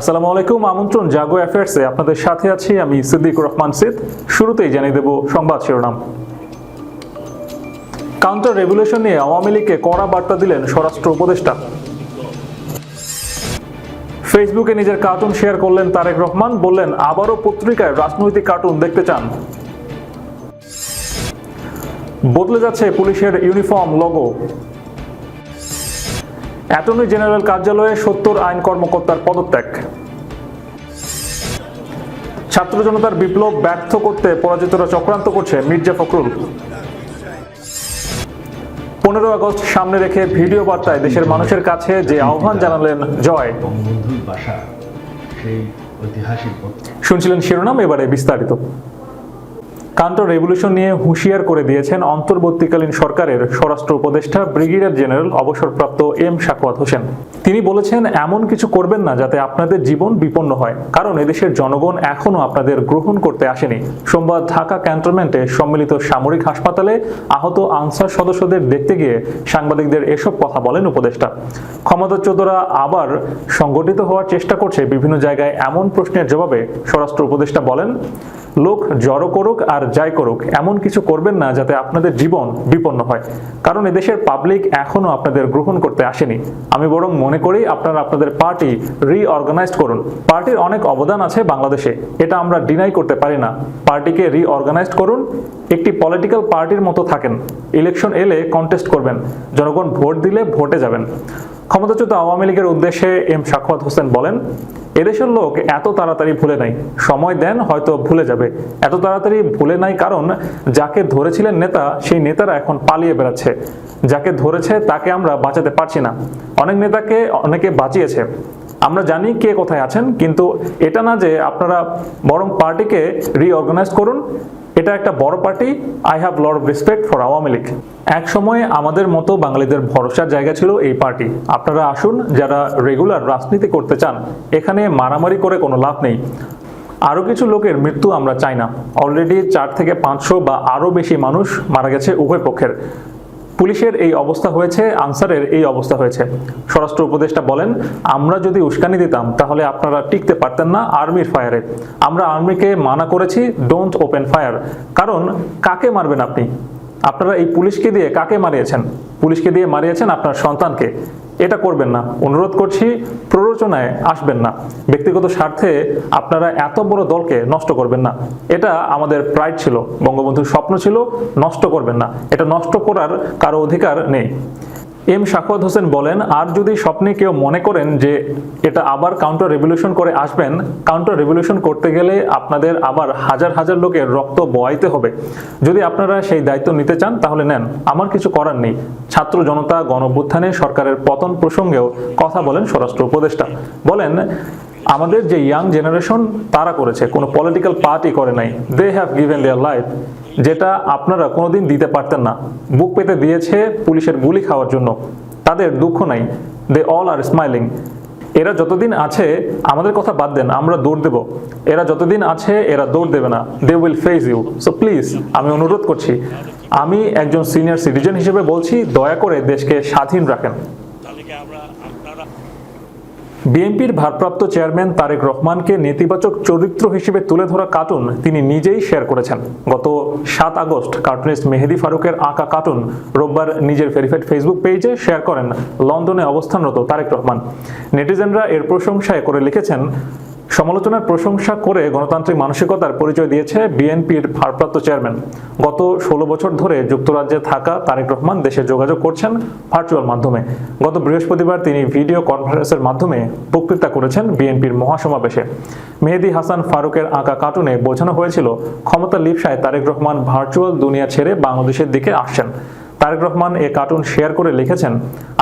আসসালামু আলাইকুম, আমন্ত্রণ জাগো অ্যাফেয়ার্সে। আপনাদের সাথে আছি আমি সিদ্দিক রহমান সিদ। শুরুতেই জানিয়ে দেব সংবাদ শিরোনাম। কাউন্টার রেগুলেশন নিয়ে আওয়ামী লীগকে কড়া বার্তা দিলেন স্বরাষ্ট্র উপদেষ্টা। ফেসবুকে নিজের কার্টুন শেয়ার করলেন তারেক রহমান, বললেন, আবারও পত্রিকায় রাজনৈতিক কার্টুন দেখতে চান। বদলে যাচ্ছে পুলিশের ইউনিফর্ম লোগো অ্যাটর্নি জেনারেল কার্যালয়ে সত্তর আইন কর্মকর্তার পদত্যাগ। ছাত্র জনতার বিপ্লব ব্যর্থ করতে পরাজিতরা চক্রান্ত করছে মির্জা ফখরুল। পনেরো আগস্ট সামনে রেখে ভিডিও বার্তায় দেশের মানুষের কাছে যে আহ্বান জানালেন জয়। শুনছিলেন শিরোনাম এবারে বিস্তারিত। কান্টার রেভলিউশন নিয়ে হুঁশিয়ার করে দিয়েছেন অন্তর্বর্তীকালীন সরকারের স্বরাষ্ট্র উপদেষ্টা, ব্রিগেডিয়ার জেনারেল অবসরপ্রাপ্ত এম শাকওয়াত হোসেন। তিনি বলেছেন, এমন কিছু করবেন না যাতে আপনাদের জীবন বিপন্ন হয়। কারণ এদেশের জনগণ এখনও আপনাদের গ্রহণ করতে আসেনি। সোমবার ঢাকা ক্যান্টনমেন্টে সম্মিলিত সামরিক হাসপাতালে আহত আনসার সদস্যদের দেখতে গিয়ে সাংবাদিকদের এসব কথা বলেন উপদেষ্টা। ক্ষমতাচ্যুতরা আবার সংগঠিত হওয়ার চেষ্টা করছে বিভিন্ন জায়গায় এমন প্রশ্নের জবাবে স্বরাষ্ট্র উপদেষ্টা বলেন, লোক জড়ো করুক আর যাই করুক, এমন কিছু করবেন না যাতে আপনাদের জীবন বিপন্ন হয়। কারণ এদেশের পাবলিক এখনও আপনাদের গ্রহণ করতে আসেনি। আমি বরং মনে করি আপনারা আপনাদের পার্টি রিঅর্গানাইজ করুন। পার্টির অনেক অবদান আছে বাংলাদেশে। এটা আমরা ডিনাই করতে পারি না। পার্টিকে রিঅর্গানাইজ করুন। একটি পলিটিক্যাল পার্টির মতো থাকেন। ইলেকশন এলে কন্টেস্ট করবেন। জনগণ ভোট দিলে ভোটে যাবেন। ক্ষমতাচ্যুত আওয়ামী লীগের উদ্দেশ্যে এম সাখাওয়াত হোসেন বলেন, এদেশের লোক এত তাড়াতাড়ি ভুলে নাই। সময় দেন, হয়তো ভুলে যাবে। এত তাড়াতাড়ি ভুলে নাই কারণ যাকে ধরেছিলেন নেতা, সেই নেতারা এখন পালিয়ে বেড়াচ্ছে। যাকে ধরেছে তাকে আমরা বাঁচাতে পারছি না। অনেক নেতাকে, অনেকে বাঁচিয়েছে। আমরা জানি কে কোথায় আছেন, কিন্তু এটা না যে আপনারা বরং পার্টিকে রিঅর্গানাইজ করুন। এটা একটা বড় party. I have lot of respect for Awami League. এক সময়ে আমাদের মতো বাঙালিদের ভরসার জায়গা ছিল এই পার্টি। আপনারা আসুন, যারা রেগুলার রাজনীতি করতে চান, এখানে মারামারি করে কোনো লাভ নেই। আরও কিছু লোকের মৃত্যু আমরা চাই না। অলরেডি চার থেকে পাঁচশো বা আরও বেশি মানুষ মারা গেছে উভয় পক্ষের। পুলিশের এই অবস্থা হয়েছে, আনসারের এই অবস্থা হয়েছে। স্বরাষ্ট্র উপদেষ্টা বলেন, আমরা যদি উস্কানি দিতাম, তাহলে আপনারা টিকতে পারতেন না আর্মির ফায়ারে। আমরা আর্মিকে মানা করেছি ডোন্ট ওপেন ফায়ার কারণ, কাকে মারবেন আপনি? আপনারা এই পুলিশকে দিয়ে কাকে মারিয়েছেন? পুলিশকে দিয়ে মারিয়েছেন আপনার সন্তানকে। এটা করবেন না। অনুরোধ করছি, প্ররোচনায় আসবেন না। ব্যক্তিগত স্বার্থে আপনারা এত বড় দলকে নষ্ট করবেন না। এটা আমাদের প্রাইড ছিল, বঙ্গবন্ধুর স্বপ্ন ছিল, নষ্ট করবেন না। এটা নষ্ট করার কারও অধিকার নেই। এম শাকওয়াত হোসেন বলেন, আর যদি স্বপ্নে কেউ মনে করেন যে এটা আবার কাউন্টার রেভলিউশন করে আসবেন কাউন্টার রেভলিউশন করতে গেলে আপনাদের আবার হাজার হাজার লোকের রক্ত বয়াইতে হবে। যদি আপনারা সেই দায়িত্ব নিতে চান, তাহলে নেন। আমার কিছু করার নেই। ছাত্র জনতা গণঅভ্যুত্থানে সরকারের পতন প্রসঙ্গেও কথা বলেন স্বরাষ্ট্র উপদেষ্টা। বলেন আমাদের যে ইয়াং জেনারেশন তারা করেছে। কোনো পলিটিক্যাল পার্টি করে নাই। They have given their life যেটা আপনারা কোনোদিন দিতে পারতেন না। বুক পেতে দিয়েছে পুলিশের গুলি খাওয়ার জন্য। তাদের দুঃখ নাই। দে অল আর স্মাইলিং এরা যতদিন আছে, আমাদের কথা বাদ দেন, আমরা দৌড় দেব। এরা যতদিন আছে, এরা দৌড় দেবে না। They will face you so please আমি অনুরোধ করছি। আমি একজন সিনিয়র সিটিজেন হিসেবে বলছি, দয়া করে দেশকে স্বাধীন রাখেন। বিএনপির ভারপ্রাপ্ত চেয়ারম্যান তারেক রহমানকে নেতিবাচক চরিত্র হিসেবে তুলে ধরা কার্টুন তিনি নিজেই শেয়ার করেছেন। গত সাত আগস্ট কার্টুনিস্ট মেহেদি ফারুকের আঁকা কার্টুন রোববার নিজের ভেরিফাইড ফেসবুক পেজে শেয়ার করেন। লন্ডনে অবস্থানরত তারেক রহমান। নেটিজেনরা এর প্রশংসায় করে লিখেছেন সমালোচনার প্রশংসা করে গণতান্ত্রিক মানসিকতার পরিচয় দিয়েছে বিএনপির ভারপ্রাপ্ত চেয়ারম্যান। গত ষোলো বছর ধরে যুক্তরাজ্যে থাকা তারেক রহমান দেশে যোগাযোগ করছেন ভার্চুয়াল মাধ্যমে। গত বৃহস্পতিবার তিনি ভিডিও কনফারেন্সের মাধ্যমে বক্তৃতা করেছেন বিএনপির মহাসমাবেশে। মেহেদি হাসান ফারুকের আঁকা কার্টুনে বোঝানো হয়েছিল, ক্ষমতা লিপসায় তারেক রহমান ভার্চুয়াল দুনিয়া ছেড়ে বাংলাদেশের দিকে আসছেন। তারেক রহমান এ কার্টুন শেয়ার করে লিখেছেন,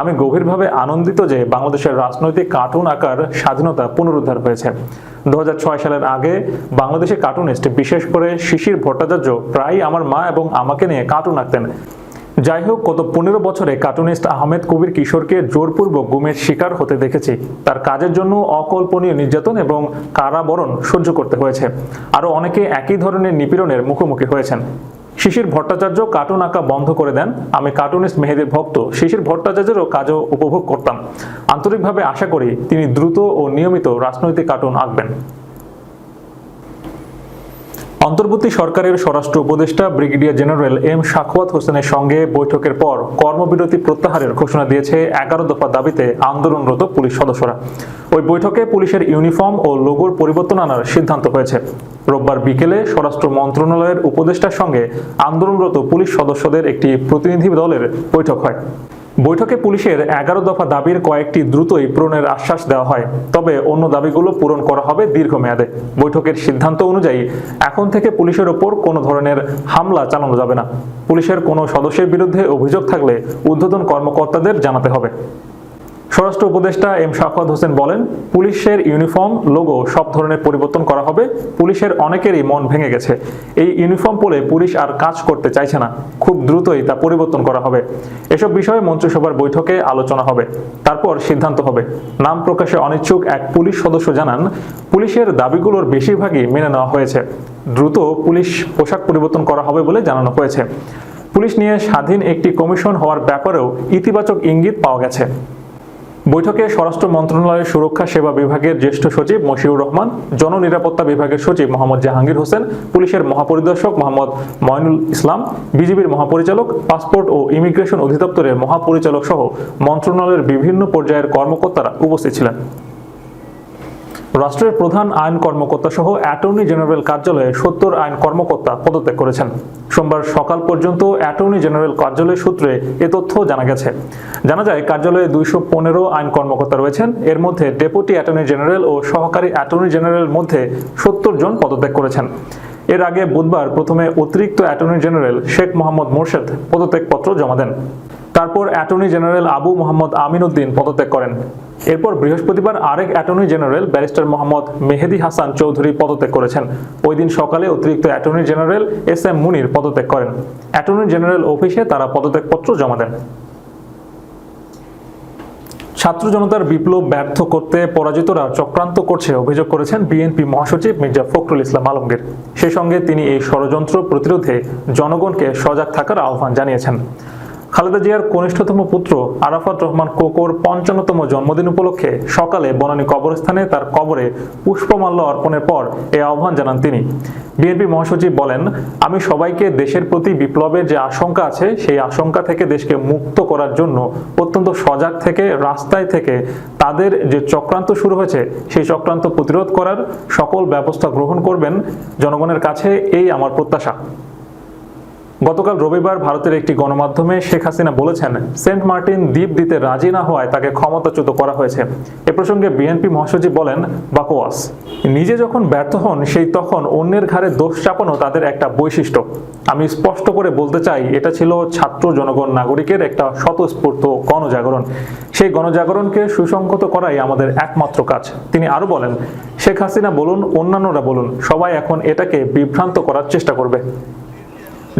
আমি গভীরভাবে আনন্দিত যে বাংলাদেশের রাজনৈতিক কার্টুন আকার স্বাধীনতা পুনরুদ্ধার হয়েছে। দু হাজার ছয় সালের আগে বাংলাদেশি কার্টুনিস্ট বিশেষ করে শিশির ভট্টাচার্য প্রায়ই আমার মা এবং আমাকে নিয়ে কার্টুন আঁকতেন। যাই হোক, গত পনেরো বছরে কার্টুনিস্ট আহমেদ কবির কিশোরকে জোরপূর্বক গুমের শিকার হতে দেখেছি। তার কাজের জন্য অকল্পনীয় নির্যাতন এবং কারাবরণ সহ্য করতে হয়েছে। আরও অনেকে একই ধরনের নিপীড়নের মুখোমুখি হয়েছেন। শিশির ভট্টাচার্য কার্টুন আঁকা বন্ধ করে দেন। আমি কার্টুনিস্ট মেহেদির ভক্ত। শিশির ভট্টাচার্যেরও কাজও উপভোগ করতাম। আন্তরিকভাবে আশা করি তিনি দ্রুত ও নিয়মিত রাজনৈতিক কার্টুন আঁকবেন। অন্তর্বর্তী সরকারের স্বরাষ্ট্র উপদেষ্টা ব্রিগেডিয়ার জেনারেল এম শাখওয়াত হোসেনের সঙ্গে বৈঠকের পর কর্মবিরতি প্রত্যাহারের ঘোষণা দিয়েছে এগারো দফা দাবিতে আন্দোলনরত পুলিশ সদস্যরা। ওই বৈঠকে পুলিশের ইউনিফর্ম ও লোগোর পরিবর্তন আনার সিদ্ধান্ত হয়েছে। রোববার বিকেলে স্বরাষ্ট্র মন্ত্রণালয়ের উপদেষ্টার সঙ্গে আন্দোলনরত পুলিশ সদস্যদের একটি প্রতিনিধি দলের বৈঠক হয়। বৈঠকে পুলিশের এগারো দফা দাবির কয়েকটি দ্রুতই পূরণের আশ্বাস দেওয়া হয়। তবে অন্য দাবিগুলো পূরণ করা হবে দীর্ঘমেয়াদে। বৈঠকের সিদ্ধান্ত অনুযায়ী এখন থেকে পুলিশের ওপর কোনো ধরনের হামলা চালানো যাবে না। পুলিশের কোনো সদস্যের বিরুদ্ধে অভিযোগ থাকলে ঊর্ধ্বতন কর্মকর্তাদের জানাতে হবে। স্বরাষ্ট্র উপদেষ্টা এম শাফাত হোসেন বলেন, পুলিশের ইউনিফর্ম, লোগো সব ধরনের পরিবর্তন করা হবে। পুলিশের অনেকেরই মন ভেঙে গেছে। এই ইউনিফর্ম পরে পুলিশ আর কাজ করতে চাইছে না। খুব দ্রুতই তা পরিবর্তন করা হবে। এসব বিষয়ে মন্ত্রিসভার বৈঠকে আলোচনা হবে। তারপর সিদ্ধান্ত হবে। নাম প্রকাশে অনিচ্ছুক এক পুলিশ সদস্য জানান, পুলিশের দাবিগুলোর বেশিরভাগই মেনে নেওয়া হয়েছে। দ্রুত পুলিশ পোশাক পরিবর্তন করা হবে বলে জানানো হয়েছে। পুলিশ নিয়ে স্বাধীন একটি কমিশন হওয়ার ব্যাপারেও ইতিবাচক ইঙ্গিত পাওয়া গেছে। বৈঠকে স্বরাষ্ট্র মন্ত্রণালয়ের সুরক্ষা সেবা বিভাগের জ্যেষ্ঠ সচিব মশিউর রহমান, জননিরাপত্তা বিভাগের সচিব মোহাম্মদ জাহাঙ্গীর হোসেন, পুলিশের মহাপরিদর্শক মোহাম্মদ ময়নুল ইসলাম, বিজিবির মহাপরিচালক, পাসপোর্ট ও ইমিগ্রেশন অধিদপ্তরের মহাপরিচালক সহ মন্ত্রণালয়ের বিভিন্ন পর্যায়ের কর্মকর্তারা উপস্থিত ছিলেন। রাষ্ট্রের প্রধান আইন কর্মকর্তা সহ অ্যাটর্নি জেনারেল কার্যালয়ে সত্তর আইন কর্মকর্তা পদত্যাগ করেছেন। সোমবার সকাল পর্যন্ত অ্যাটর্নি জেনারেল কার্যালয় সূত্রে এ তথ্য জানা গেছে। জানা যায়, কার্যালয়ে দুইশো পনেরো আইন কর্মকর্তা রয়েছেন। এর মধ্যে ডেপুটি অ্যাটর্নি জেনারেল ও সহকারী অ্যাটর্নি জেনারেল মধ্যে সত্তর জন পদত্যাগ করেছেন। এর আগে বুধবার প্রথমে অতিরিক্ত অ্যাটর্নি জেনারেল শেখ মোহাম্মদ মোর্শেদ পদত্যাগপত্র জমা দেন। তারপর অ্যাটর্নি জেনারেল আবু মোহাম্মদ আমিন উদ্দিন পদত্যাগ করেন। এরপর বৃহস্পতিবার আরেক attorney general barrister Mohammad Mehedi Hasan Chowdhury পদত্যাগ করেছেন। ওই দিন সকালে অতিরিক্ত attorney general S M Munir পদত্যাগ করেন। অ্যাটর্নি জেনারেল অফিসে তারা পদত্যাগপত্র জমা দেন। ছাত্র জনতার বিপ্লব ব্যর্থ করতে পরাজিতরা চক্রান্ত করছে অভিযোগ করেছেন বিএনপি মহাসচিব মির্জা ফখরুল ইসলাম আলমগীর। সেই সঙ্গে তিনি এই ষড়যন্ত্র প্রতিরোধে জনগণকে সজাগ থাকার আহ্বান জানিয়েছেন। খালেদা জিয়ার কনিষ্ঠতম পুত্র আরাফাত রহমান কোকোর পঞ্চান্নতম জন্মদিন উপলক্ষে সকালে বনানী কবরস্থানে তার কবরে পুষ্পমাল্য অর্পণের পর এই আহ্বান জানান তিনি। বিএনপি মহাসচিব বলেন, আমি সবাইকে দেশের প্রতি বিপ্লবের যে আশঙ্কা আছে, সেই আশঙ্কা থেকে দেশকে মুক্ত করার জন্য অত্যন্ত সজাগ থেকে, রাস্তায় থেকে তাদের যে চক্রান্ত শুরু হয়েছে, সেই চক্রান্ত প্রতিরোধ করার সকল ব্যবস্থা গ্রহণ করবেন। জনগণের কাছে এই আমার প্রত্যাশা। গতকাল রবিবার ভারতের একটি গণমাধ্যমে শেখ হাসিনা বলেছেন, সেন্ট মার্টিন দ্বীপ দিতে রাজি না হওয়ায় তাকে ক্ষমতাচ্যুত করা হয়েছে। এ প্রসঙ্গে বিএনপি মহাসচিব বলেন, বাকোয়াস। নিজে যখন ব্যর্থ হন, সেই তখন অন্যের ঘাড়ে দোষ চাপানো তাদের একটা বৈশিষ্ট্য। আমি স্পষ্ট করে বলতে চাই, এটা ছিল ছাত্র জনগণ নাগরিকের একটা স্বতঃস্ফূর্ত গণজাগরণ। সেই গণজাগরণকে সুসংগত করাই আমাদের একমাত্র কাজ। তিনি আরও বলেন, শেখ হাসিনা বলুন, অন্যান্যরা বলুন, সবাই এখন এটাকে বিভ্রান্ত করার চেষ্টা করবে।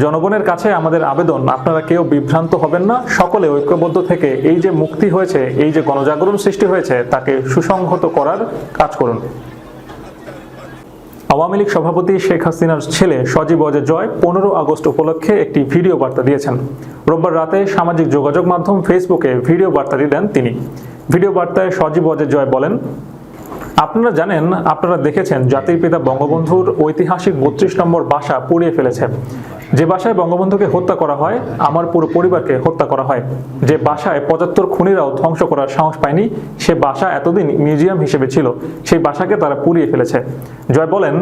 জনগণের কাছে আমাদের আবেদন, আপনারা কেউ বিভ্রান্ত হবেন না। সকলে ঐক্যবদ্ধ থেকে এই যে মুক্তি হয়েছে, এই যে গণজাগরণ সৃষ্টি হয়েছে, তাকে সুসংহত করার কাজ করুন। আওয়ামী লীগ সভাপতি শেখ হাসিনার ছেলে সজীব অজয় জয় পনেরো আগস্ট উপলক্ষে একটি ভিডিও বার্তা দিয়েছেন। রোববার রাতে সামাজিক যোগাযোগ মাধ্যম ফেসবুকে ভিডিও বার্তাটি দেন তিনি। ভিডিও বার্তায় সজীব অজয় জয় বলেন, আপনারা জানেন, আপনারা দেখেছেন জাতির পিতা বঙ্গবন্ধুর ঐতিহাসিক বত্রিশ নম্বর বাসা পুড়িয়ে ফেলেছে। যে বাসায় বঙ্গবন্ধুকে হত্যা করা হয়, আমার পুরো পরিবারকে হত্যা করা হয়। যে বাসায় পঁচাত্তর খুনিরাও ধ্বংস করার সাহস পায়নি, সে বাসা এতদিন মিউজিয়াম হিসেবে ছিল, সেই বাসাকে তারা পুড়িয়ে ফেলেছে। জয় বলেন,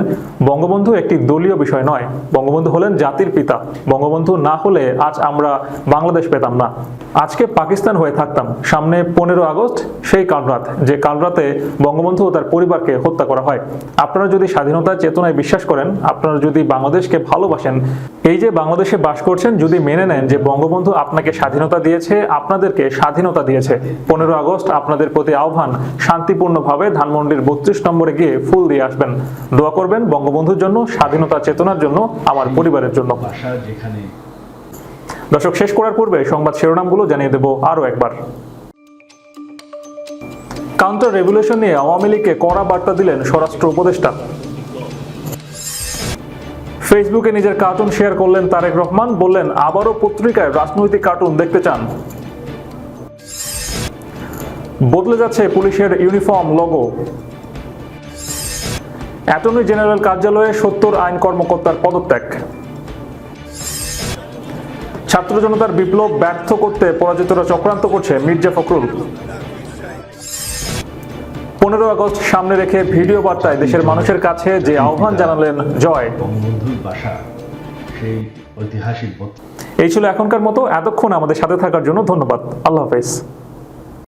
বঙ্গবন্ধু একটি দলীয় বিষয় নয়। বঙ্গবন্ধু হলেন জাতির পিতা। বঙ্গবন্ধু না হলে আজ আমরা বাংলাদেশ পেতাম না। আজকে পাকিস্তান হয়ে থাকতাম। সামনে পনেরো আগস্ট, সেই কালরাত, যে কালরাতে বঙ্গবন্ধু ও তার পরিবারকে হত্যা করা হয়। আপনারা যদি স্বাধীনতার চেতনায় বিশ্বাস করেন, আপনারা যদি বাংলাদেশকে ভালোবাসেন, এই যে বাংলাদেশে বাস করছেন, যদি মেনে নেন যে বঙ্গবন্ধু আপনাকে স্বাধীনতা দিয়েছে, আপনাদেরকে স্বাধীনতা দিয়েছে। পনেরো আগস্ট আপনাদের প্রতি আহ্বান, শান্তিপূর্ণভাবে ধানমন্ডির বত্রিশ নম্বরে গিয়ে ফুল দিয়ে আসবেন। দোয়া করবেন বঙ্গবন্ধুর জন্য, স্বাধীনতা চেতনার জন্য, আমার পরিবারের জন্য। দর্শক, শেষ করার পূর্বে সংবাদ শিরোনামগুলো জানিয়ে দেব আরও একবার। কাউন্টার রেগুলেশন নিয়ে আওয়ামী লীগকে কড়া বার্তা দিলেন স্বরাষ্ট্র উপদেষ্টা। ফেসবুকে নিজের কার্টুন শেয়ার করলেন তারেক রহমান, বললেন, আবারও পত্রিকায় রাজনৈতিক কার্টুন দেখতে চান। বদলে যাচ্ছে পুলিশের ইউনিফর্ম লোগো। অ্যাটর্নি জেনারেল কার্যালয়ে সত্তর আইন কর্মকর্তার পদত্যাগ। ছাত্র জনতার বিপ্লব ব্যর্থ করতে পরাজিতরা চক্রান্ত করছে মির্জা ফখরুল। পনেরো আগস্ট সামনে রেখে ভিডিও বার্তায় দেশের মানুষের কাছে যে আহ্বান জানালেন জয়। এই ছিল এখনকার মতো। এতক্ষণ আমাদের সাথে থাকার জন্য ধন্যবাদ। আল্লাহ হাফেজ।